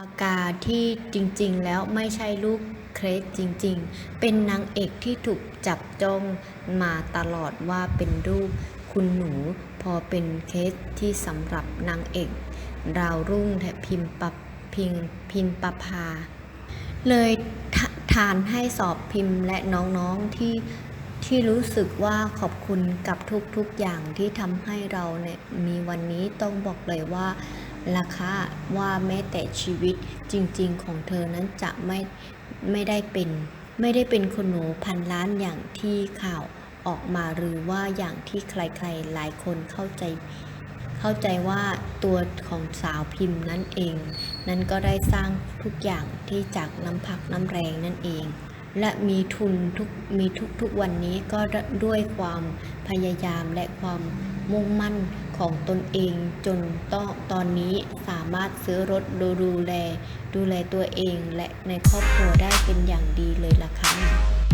ปากาที่จริงๆ แล้วไม่ใช่ลูกเครสจริงๆ เป็นนางเอกที่ถูกจับจ้องมาตลอดว่าเป็นรูปคุณหนูพอเป็นเคสที่สำหรับนางเอกดาวรุ่งแถพิมพ์ปพิงพินประภา เลยทะทานให้สอบพิมพ์และน้องๆที่ที่รู้สึกว่าขอบคุณกับทุกๆอย่างที่ทำให้เราเนี่ยมีวันนี้ต้องบอกเลยว่า ราคาว่าแม้แต่ชีวิตจริงๆของเธอนั้นจะไม่ไม่ได้เป็น ไม่ได้เป็นคนหนูพันล้านอย่างที่ข่าวออกมาหรือว่าอย่างที่ใครๆหลายคนเข้าใจ เข้าใจว่าตัวของสาวพิมพ์นั่นเอง นั้นก็ได้สร้างทุกอย่างที่จากน้ำพักน้ำแรงนั่นเอง และมีทุนทุกมีทุกทุกวันนี้ก็ด้วยความพยายามและความมุ่งมั่นของตนเองจนต้องตอนนี้สามารถซื้อรถดูดูแล ดูแลตัวเองและในครอบครัวได้เป็นอย่างดีเลยล่ะค่ะ